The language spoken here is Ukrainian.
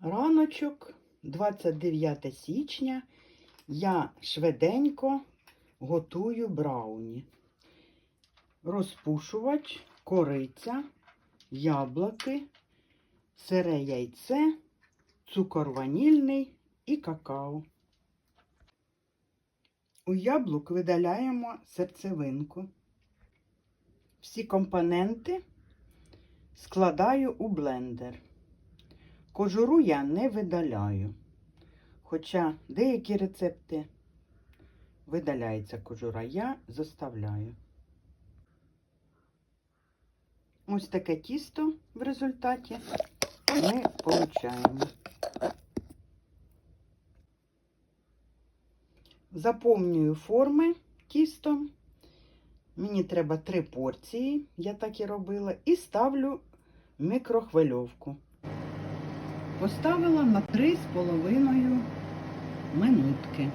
Раночок, 29 січня, я швиденько готую брауні. Розпушувач, кориця, яблуки, сире яйце, цукор ванільний і какао. У яблук видаляємо серцевинку. Всі компоненти складаю у блендер. Кожуру я не видаляю. Хоча деякі рецепти видаляється кожура, я заставляю. Ось таке тісто в результаті ми получаємо. Заповнюю форми тістом. Мені треба три порції, я так і робила, і ставлю мікрохвильовку. Поставила на 3,5 минутки.